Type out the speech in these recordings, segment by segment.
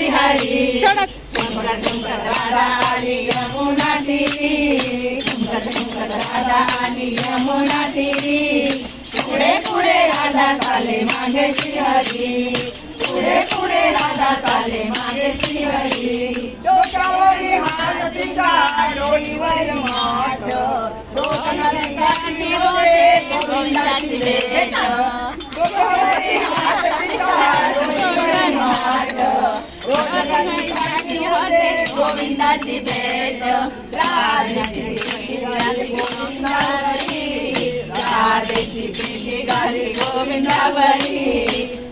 श्रीहरी राधा आली यमुना तिरी कुंकत कुंकत राधा आली यमुना तिरी पुढे पुढे राधा चाले मागे श्रीहरी पुढे पुढे राधा चाले मागे श्रीहरी डोक्यावरी हात तिचा डोईवर माठ. डोक्यावरी गाठी होते गोविंदाची भेट. गोविंदाची भेट गोविंदावरी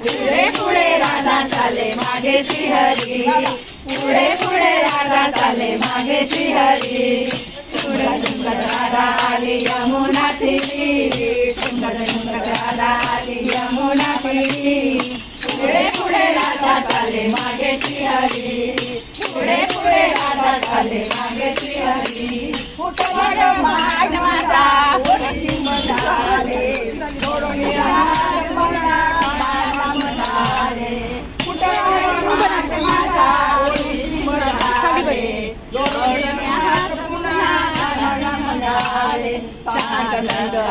पुढे पुढे राधा चाले मागे श्रीहरी. पुढे पुढे राधा चाले मागे श्रीहरी. सुंदर राधा आली यमुना तिरी चाले मागे श्रीहरी. पुढे पुढे राधा चाले मागे श्रीहरी. महाग माता म्हणाले सोडून म्हणाले महाग माता म्हणाले म्हणाले राधा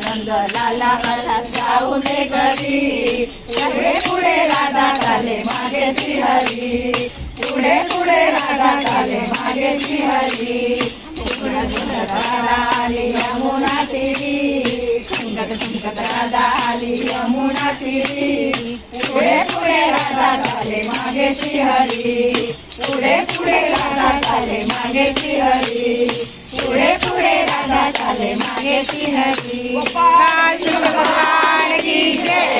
जाऊ मला जाऊ दे घरी. पुढे पुढे राधा चाले मागे हरी पुढे पुढे राधा चाले मागे हरी सुंदर राधा आली यमुना तिरी. सुंदर सुंदर राधा आली यमुना तिरी. पुढे पुढे राधा चाले मागे श्रीहरी पुढे पुढे राधा चाले મારે મારે સિંહ કી ગોપાલ ગોપાલ કી જય